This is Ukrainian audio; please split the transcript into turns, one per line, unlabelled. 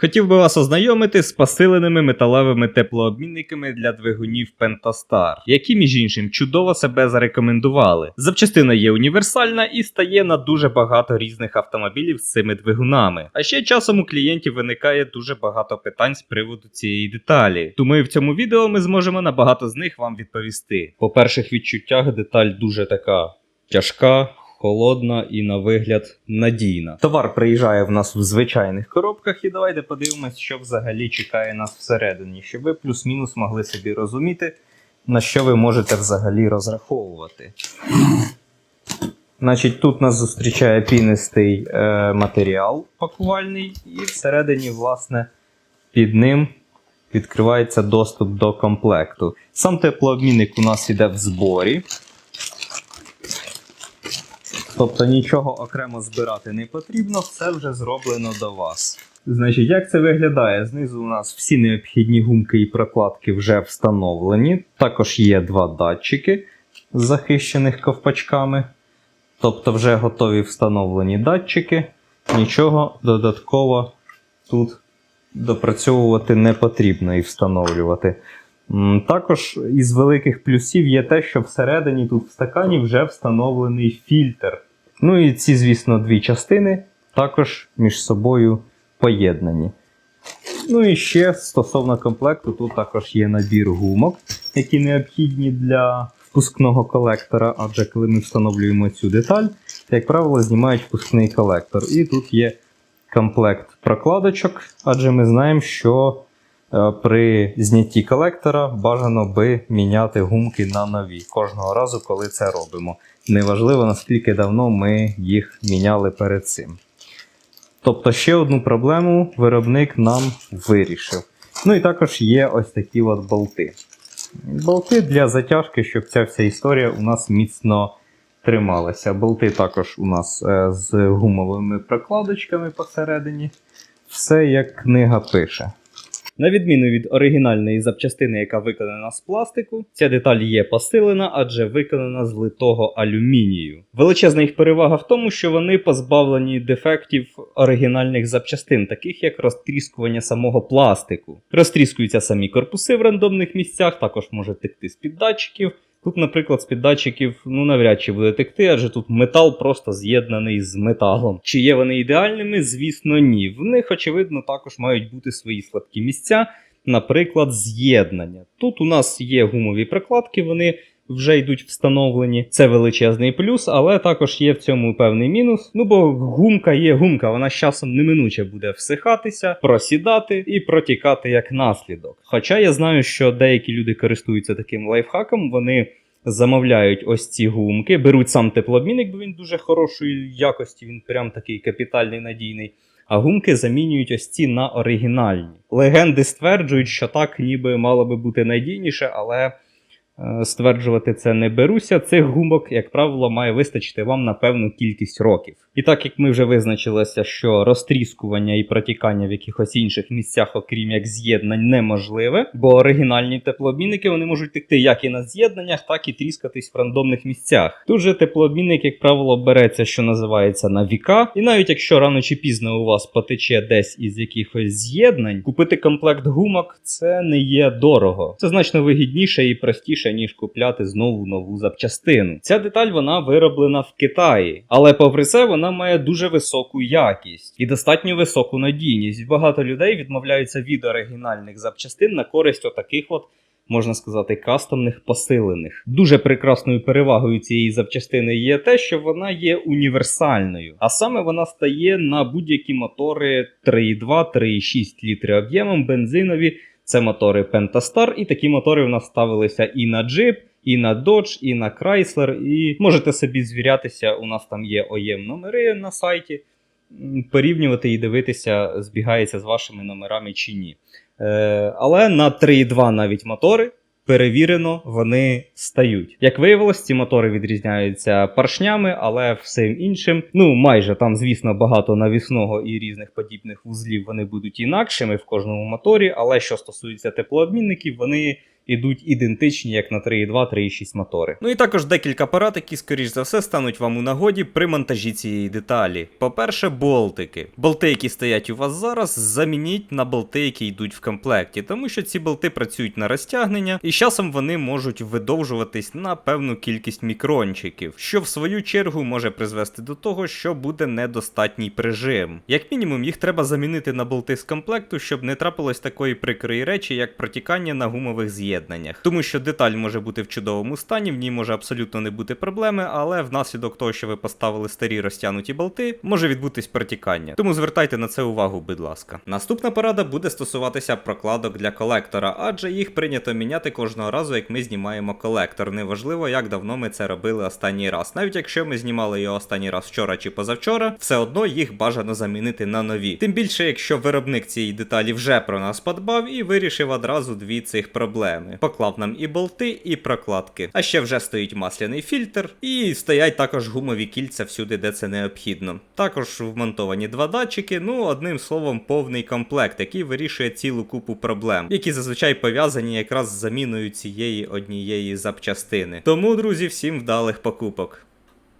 Хотів би вас ознайомити з посиленими металевими теплообмінниками для двигунів Pentastar, які, між іншим, чудово себе зарекомендували. Запчастина є універсальна і стає на дуже багато різних автомобілів з цими двигунами. А ще часом у клієнтів виникає дуже багато питань з приводу цієї деталі. Тому в цьому відео ми зможемо на багато з них вам відповісти. По перших відчуттях деталь дуже така тяжка, холодна і на вигляд надійна. Товар приїжджає в нас в звичайних коробках, і давайте подивимось, що взагалі чекає нас всередині, щоб ви плюс-мінус могли собі розуміти, на що ви можете взагалі розраховувати. Значить, тут нас зустрічає пінистий е, матеріал пакувальний, і всередині, власне, під ним відкривається доступ до комплекту. Сам теплообмінник у нас іде в зборі. Тобто нічого окремо збирати не потрібно, все вже зроблено до вас. Значить, як це виглядає? Знизу у нас всі необхідні гумки і прокладки вже встановлені. Також є два датчики захищених ковпачками. Тобто вже готові встановлені датчики. Нічого додатково тут допрацьовувати не потрібно і встановлювати. Також із великих плюсів є те, що всередині тут в стакані вже встановлений фільтр. Ну і ці, звісно, дві частини також між собою поєднані. Ну і ще стосовно комплекту, тут також є набір гумок, які необхідні для впускного колектора, адже коли ми встановлюємо цю деталь, як правило, знімають впускний колектор. І тут є комплект прокладочок, адже ми знаємо, що при знятті колектора бажано би міняти гумки на нові кожного разу, коли це робимо. Неважливо, наскільки давно ми їх міняли перед цим. Тобто ще одну проблему виробник нам вирішив. Ну і також є ось такі от болти. Болти для затяжки, щоб ця вся історія у нас міцно трималася. Болти також у нас е, з гумовими прокладочками посередині. Все як книга пише. На відміну від оригінальної запчастини, яка виконана з пластику, ця деталь є посилена, адже виконана з литого алюмінію. Величезна їх перевага в тому, що вони позбавлені дефектів оригінальних запчастин, таких як розтріскування самого пластику. Розтріскуються самі корпуси в рандомних місцях, також може текти з під датчиків. Тут, наприклад, з-під датчиків ну навряд чи буде текти, адже тут метал просто з'єднаний з металом. Чи є вони ідеальними? Звісно, ні. В них, очевидно, також мають бути свої слабкі місця, наприклад, з'єднання. Тут у нас є гумові прокладки, вони вже йдуть встановлені. Це величезний плюс, але також є в цьому певний мінус. Ну бо гумка є гумка, вона з часом неминуче буде всихатися, просідати і протікати як наслідок. Хоча я знаю, що деякі люди користуються таким лайфхаком, вони. Замовляють ось ці гумки, беруть сам теплообмінник, бо він дуже хорошої якості, він прям такий капітальний надійний. А гумки замінюють ось ці на оригінальні. Легенди стверджують, що так ніби мало би бути надійніше, але стверджувати це не беруся. Цих гумок, як правило, має вистачити вам на певну кількість років. І так як ми вже визначилися, що розтріскування і протікання в якихось інших місцях, окрім як з'єднань, неможливе, бо оригінальні теплообмінники вони можуть текти як і на з'єднаннях, так і тріскатись в рандомних місцях. Тут же теплообмінник, як правило, береться, що називається на віка, і навіть якщо рано чи пізно у вас потече десь із якихось з'єднань, купити комплект гумок це не є дорого. Це значно вигідніше і простіше, ніж купляти знову нову запчастину. Ця деталь вона вироблена в Китаї, але попри це вона має дуже високу якість і достатньо високу надійність. Багато людей відмовляються від оригінальних запчастин на користь отаких от. Можна сказати, кастомних посилених. Дуже прекрасною перевагою цієї запчастини є те, що вона є універсальною, а саме вона стає на будь-які мотори 3,2, 3,6 літри об'ємом, бензинові. Це мотори Pentastar, і такі мотори в нас ставилися і на Jeep, і на Dodge, і на Chrysler. І можете собі звірятися, у нас там є оєм номери на сайті. Порівнювати і дивитися, збігається з вашими номерами чи ні. Е, але на 3.2 навіть мотори перевірено вони стають. Як виявилось, ці мотори відрізняються поршнями, але всім іншим. Ну, майже там, звісно, багато навісного і різних подібних вузлів вони будуть інакшими в кожному моторі. Але що стосується теплообмінників, вони ідуть ідентичні, як на 3.2, 3.6 мотори. Ну і також декілька парад, які, скоріш за все, стануть вам у нагоді при монтажі цієї деталі. По-перше, болтики. Болти, які стоять у вас зараз, замініть на болти, які йдуть в комплекті, тому що ці болти працюють на розтягнення, і з часом вони можуть видовжуватись на певну кількість мікрончиків, що в свою чергу може призвести до того, що буде недостатній прижим. Як мінімум, їх треба замінити на болти з комплекту, щоб не трапилось такої прикрої речі, як протікання на гумових з'єднаннях. Тому що деталь може бути в чудовому стані, в ній може абсолютно не бути проблеми, але внаслідок того, що ви поставили старі розтягнуті болти, може відбутись протікання. Тому звертайте на це увагу, будь ласка. Наступна порада буде стосуватися прокладок для колектора, адже їх прийнято міняти кожного разу, як ми знімаємо колектор. Неважливо, як давно ми це робили останній раз. Навіть якщо ми знімали його останній раз вчора чи позавчора, все одно їх бажано замінити на нові. Тим більше, якщо виробник цієї деталі вже про нас подбав і вирішив одразу дві цих проблеми: поклав нам і болти, і прокладки. А ще вже стоїть масляний фільтр, і стоять також гумові кільця всюди, де це необхідно. Також вмонтовані два датчики, ну одним словом, повний комплект, який вирішує цілу купу проблем, які зазвичай пов'язані якраз з заміною цієї однієї запчастини. Тому, друзі, всім вдалих покупок.